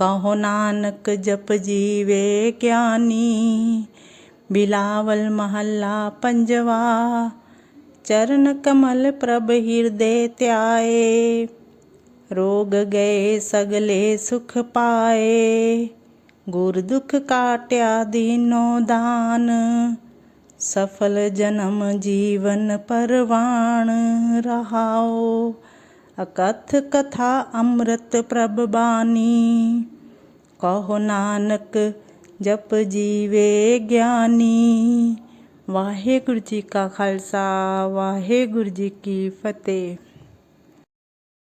ਕਹੋ ਨਾਨਕ ਜਪ ਜੀਵੇ ਗਿਆਨੀ। ਬਿਲਾਵਲ ਮਹੱਲਾ ਪੰਜਵਾ, ਚਰਨ ਕਮਲ ਪ੍ਰਭ ਹਿਰਦੇ ਧਿਆਏ। ਰੋਗ ਗਏ ਸਗਲੇ ਸੁਖ ਪਾਏ। ਗੁਰ ਦੁਖ ਕਾਟਿਆ ਦੀਨੋ ਦਾਨ। ਸਫਲ ਜਨਮ ਜੀਵਨ ਪਰਵਾਣ ਰਹਾਓ। ਅਕਥ ਕਥਾ ਅੰਮ੍ਰਿਤ ਪ੍ਰਭ ਬਾਣੀ। ਕਹੋ ਨਾਨਕ, ਜਪ ਜੀਵੇ ਗਿਆਨੀ। ਵਾਹਿਗੁਰੂ ਜੀ ਕਾ ਖਾਲਸਾ, ਵਾਹਿਗੁਰੂ ਜੀ ਕੀ ਫਤਿਹ।